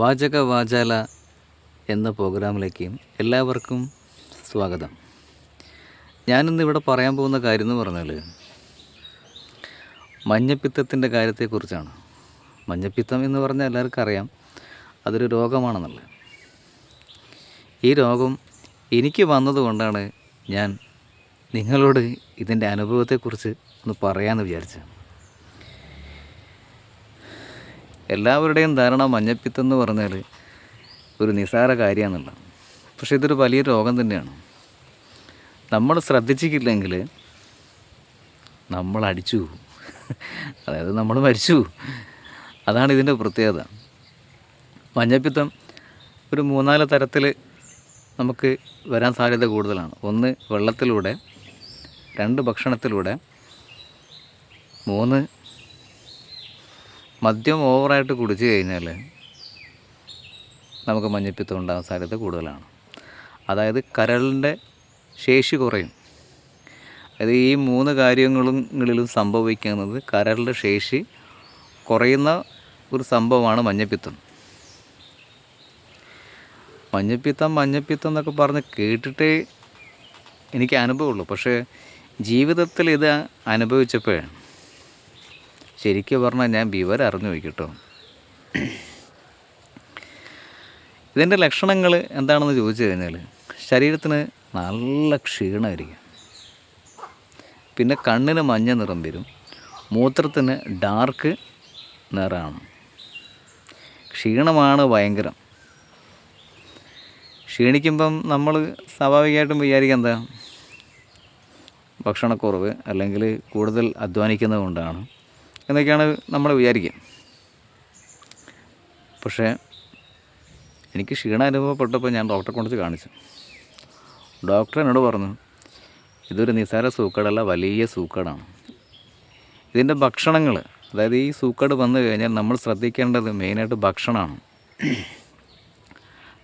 വാചക വാചാല എന്ന പ്രോഗ്രാമിലേക്ക് എല്ലാവർക്കും സ്വാഗതം. ഞാനിന്ന് ഇവിടെ പറയാൻ പോകുന്ന കാര്യം എന്ന് പറഞ്ഞാൽ മഞ്ഞപ്പിത്തത്തിന്റെ കാര്യത്തെക്കുറിച്ചാണ്. മഞ്ഞപ്പിത്തം എന്ന് പറഞ്ഞാൽ എല്ലാവർക്കും അറിയാം. അതൊരു രോഗമാണെന്നുള്ളത്. ഈ രോഗം എനിക്ക് വന്നതുകൊണ്ടാണ് ഞാൻ നിങ്ങളോട് ഇതിന്റെ അനുഭവത്തെക്കുറിച്ച് ഒന്ന് പറയാമെന്ന് വിചാരിച്ചത്. എല്ലാവരുടെയും ധാരണ മഞ്ഞപ്പിത്തം എന്ന് പറഞ്ഞാൽ ഒരു നിസാര കാര്യമാണെന്നുള്ള പക്ഷേ ഇതൊരു വലിയ രോഗം തന്നെയാണ്. നമ്മൾ ശ്രദ്ധിച്ചിട്ടില്ലെങ്കിൽ നമ്മൾ അടിച്ചു അതായത് നമ്മൾ മരിച്ചു അതാണ് ഇതിന്റെ പ്രത്യേകത. മഞ്ഞപ്പിത്തം ഒരു മൂന്നാൽ തരത്തിൽ നമുക്ക് വരാൻ സാധ്യത കൂടുതലാണ്. ഒന്ന് വെള്ളത്തിലൂടെ രണ്ട് ഭക്ഷണത്തിലൂടെ മൂന്ന് മദ്യം ഓവറായിട്ട് കുടിച്ചു കഴിഞ്ഞാൽ നമുക്ക് മഞ്ഞപ്പിത്തം ഉണ്ടാകാൻ സാധ്യത കൂടുതലാണ്. അതായത് കരളിന്റെ ശേഷി കുറയും. അത് ഈ മൂന്ന് കാര്യങ്ങളിലും സംഭവിക്കുന്നത് കരളിന്റെ ശേഷി കുറയുന്ന ഒരു സംഭവമാണ് മഞ്ഞപ്പിത്തം. മഞ്ഞപ്പിത്തം മഞ്ഞപ്പിത്തം എന്നൊക്കെ പറഞ്ഞ് കേട്ടിട്ടേ എനിക്ക് അനുഭവമുള്ളൂ. പക്ഷേ ജീവിതത്തിൽ ഇത് അനുഭവിച്ചപ്പോഴാണ്. ശരിക്കും പറഞ്ഞാൽ ഞാൻ വിവരം അറിഞ്ഞു വയ്ക്കട്ടോ കേട്ടോ ഇതിന്റെ ലക്ഷണങ്ങൾ എന്താണെന്ന് ചോദിച്ചു കഴിഞ്ഞാൽ ശരീരത്തിന് നല്ല ക്ഷീണമായിരിക്കും. പിന്നെ കണ്ണിന് മഞ്ഞ നിറം വരും. മൂത്രത്തിന് ഡാർക്ക് നിറമാണ് ക്ഷീണമാണ് ഭയങ്കരം. ക്ഷീണിക്കുമ്പം നമ്മൾ സ്വാഭാവികമായിട്ടും വിചാരിക്കുക എന്താ? ഭക്ഷണക്കുറവ് അല്ലെങ്കിൽ കൂടുതൽ അധ്വാനിക്കുന്നത് കൊണ്ടാണ്. എന്നൊക്കെയാണ് നമ്മൾ വിചാരിക്കുക. പക്ഷേ എനിക്ക് ക്ഷീണം അനുഭവപ്പെട്ടപ്പോൾ ഞാൻ ഡോക്ടറെ കൊണ്ടു കാണിച്ചു. ഡോക്ടർ എന്നോട് പറഞ്ഞു ഇതൊരു നിസാര സൂക്കേടല്ല വലിയ സൂക്കേടാണ്. ഇതിന്റെ ഭക്ഷണങ്ങൾ അതായത് ഈ സൂക്കേട് വന്നു കഴിഞ്ഞാൽ നമ്മൾ ശ്രദ്ധിക്കേണ്ടത് മെയിനായിട്ട് ഭക്ഷണമാണ്.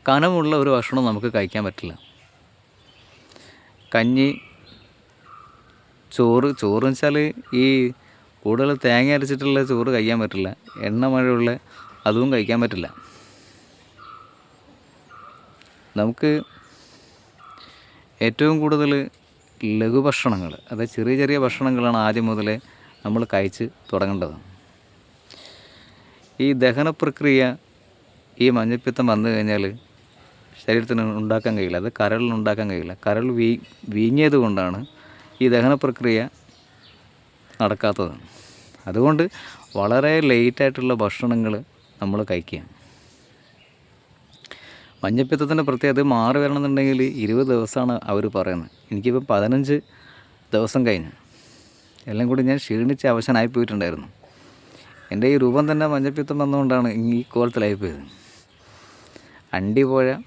കനമുള്ള ഒരു ഭക്ഷണം നമുക്ക് കഴിക്കാൻ പറ്റില്ല. കഞ്ഞി ചോറ് ചോറ് വെച്ചാൽ ഈ കൂടുതൽ തേങ്ങ അരച്ചിട്ടുള്ള ചോറ് കഴിക്കാൻ പറ്റില്ല. എണ്ണ മഴയുള്ള അതും കഴിക്കാൻ പറ്റില്ല. നമുക്ക് ഏറ്റവും കൂടുതൽ ലഘുഭക്ഷണങ്ങൾ അതായത് ചെറിയ ചെറിയ ഭക്ഷണങ്ങളാണ് ആദ്യം മുതലേ നമ്മൾ കഴിച്ച് തുടങ്ങേണ്ടത്. ഈ ദഹന പ്രക്രിയ ഈ മഞ്ഞപ്പിത്തം വന്നു കഴിഞ്ഞാൽ ശരീരത്തിന് ഉണ്ടാക്കാൻ കഴിയില്ല. അത് കരളിന് ഉണ്ടാക്കാൻ കഴിയില്ല. കരൾ വീ വീങ്ങിയത് കൊണ്ടാണ് ഈ ദഹന പ്രക്രിയ നടക്കാത്തത്. അതുകൊണ്ട് വളരെ ലേറ്റായിട്ടുള്ള ഭക്ഷണങ്ങൾ നമ്മൾ കഴിക്കുക. മഞ്ഞപ്പിത്തത്തിന്റെ പ്രത്യേകത മാറി വരണമെന്നുണ്ടെങ്കിൽ ഇരുപത് ദിവസമാണ് അവർ പറയുന്നത്. എനിക്കിപ്പോൾ പതിനഞ്ച് ദിവസം കഴിഞ്ഞു. എല്ലാം കൂടി ഞാൻ ക്ഷീണിച്ച് അവശനായി പോയിട്ടുണ്ടായിരുന്നു. എന്റെ ഈ രൂപം തന്നെ മഞ്ഞപ്പിത്തം വന്നുകൊണ്ടാണ് ഈ കോലത്തിലായിപ്പോയത്. അണ്ടി പോയ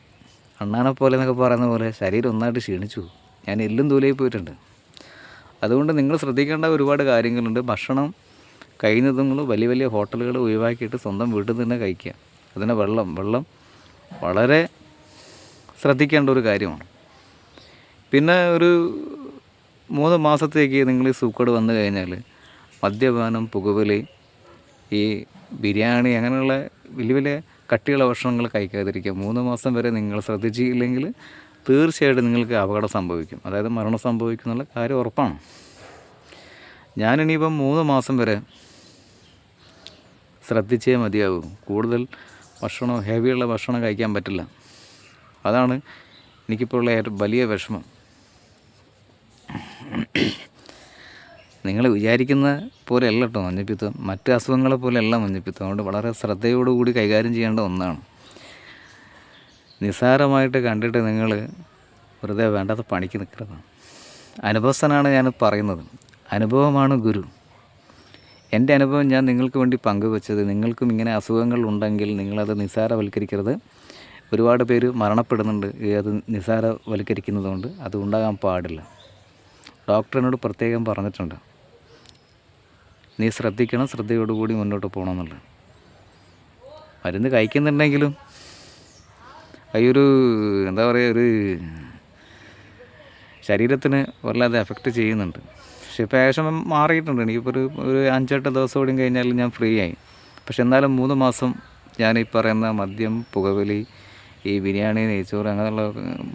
അണ്ണാനെ പോലെ എന്നൊക്കെ പറയുന്ന പോലെ ശരീരം ഒന്നായിട്ട് ക്ഷീണിച്ചു. ഞാൻ എല്ലും തൂലായി പോയിട്ടുണ്ട്. അതുകൊണ്ട് നിങ്ങൾ ശ്രദ്ധിക്കേണ്ട ഒരുപാട് കാര്യങ്ങളുണ്ട്. ഭക്ഷണം കഴിയുന്നതും നിങ്ങൾ വലിയ വലിയ ഹോട്ടലുകൾ ഒഴിവാക്കിയിട്ട് സ്വന്തം വീട്ടിൽ തന്നെ കഴിക്കുക. അതിന് വെള്ളം വെള്ളം വളരെ ശ്രദ്ധിക്കേണ്ട ഒരു കാര്യമാണ്. പിന്നെ ഒരു മൂന്ന് മാസത്തേക്ക് നിങ്ങൾ ഈ സൂക്കട് വന്നു കഴിഞ്ഞാൽ മദ്യപാനം പുകവലി ഈ ബിരിയാണി അങ്ങനെയുള്ള വലിയ വലിയ കട്ടിയുള്ള ഭക്ഷണങ്ങൾ കഴിക്കാതിരിക്കുക. മൂന്ന് മാസം വരെ നിങ്ങൾ ശ്രദ്ധിച്ചില്ലെങ്കിൽ തീർച്ചയായിട്ടും നിങ്ങൾക്ക് അപകടം സംഭവിക്കും. അതായത് മരണം സംഭവിക്കും എന്നുള്ള കാര്യം ഉറപ്പാണ്. ഞാനിനിയിപ്പം മൂന്ന് മാസം വരെ ശ്രദ്ധിച്ചേ മതിയാകും കൂടുതൽ ഭക്ഷണം ഹെവിയുള്ള ഭക്ഷണം കഴിക്കാൻ പറ്റില്ല. അതാണ് എനിക്കിപ്പോൾ ഉള്ള ഏറ്റവും വലിയ വിഷമം. നിങ്ങൾ വിചാരിക്കുന്ന പോലെ അല്ല കേട്ടോ മഞ്ഞപ്പിത്തം. മറ്റ് അസുഖങ്ങളെ പോലെ അല്ല മഞ്ഞപ്പിത്തം. അതുകൊണ്ട് വളരെ ശ്രദ്ധയോടുകൂടി കൈകാര്യം ചെയ്യേണ്ട ഒന്നാണ്. നിസ്സാരമായിട്ട് കണ്ടിട്ട് നിങ്ങൾ വെറുതെ വേണ്ടാത്ത പണിക്ക് നിൽക്കരുത്. അനുഭവസ്ഥനാണ് ഞാൻ പറയുന്നത്. അനുഭവമാണ് ഗുരു. എന്റെ അനുഭവം ഞാൻ നിങ്ങൾക്ക് വേണ്ടി പങ്കുവച്ചത് നിങ്ങൾക്കും ഇങ്ങനെ അസുഖങ്ങൾ ഉണ്ടെങ്കിൽ നിങ്ങളത് നിസ്സാരവൽക്കരിക്കരുത് ഒരുപാട് പേര് മരണപ്പെടുന്നുണ്ട് അത് നിസ്സാരവൽക്കരിക്കുന്നതുകൊണ്ട് അത് ഉണ്ടാകാൻ പാടില്ല. ഡോക്ടറിനോട് പ്രത്യേകം പറഞ്ഞിട്ടുണ്ട്. നീ ശ്രദ്ധിക്കണം ശ്രദ്ധയോടുകൂടി മുന്നോട്ട് പോകണമെന്നുള്ളത് മരുന്ന് കഴിക്കുന്നുണ്ടെങ്കിലും അയ്യൊരു എന്താ പറയുക ഒരു ശരീരത്തിന് വല്ലാതെ എഫക്റ്റ് ചെയ്യുന്നുണ്ട്. പക്ഷെ ഇപ്പോൾ മാറിയിട്ടുണ്ട്. എനിക്കിപ്പോൾ ഒരു ഒരു അഞ്ചെട്ട് ദിവസം കൂടി കഴിഞ്ഞാൽ ഞാൻ ഫ്രീ ആയി. പക്ഷെ എന്നാലും മൂന്ന് മാസം ഞാൻ ഈ പറയുന്ന മദ്യം പുകവലി ഈ ബിരിയാണി നെയ്ച്ചോറ് അങ്ങനെയുള്ള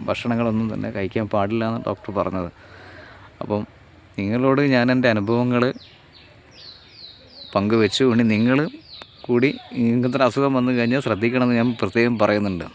ഭക്ഷണങ്ങളൊന്നും തന്നെ കഴിക്കാൻ പാടില്ല എന്ന് ഡോക്ടർ പറഞ്ഞത്. അപ്പം നിങ്ങളോട് ഞാൻ എന്റെ അനുഭവങ്ങൾ പങ്കുവെച്ചു. ഇനി നിങ്ങൾ കൂടി ഇങ്ങനത്തെ ഒരു അസുഖം വന്നു കഴിഞ്ഞാൽ ശ്രദ്ധിക്കണമെന്ന് ഞാൻ പ്രത്യേകം പറയുന്നുണ്ട്.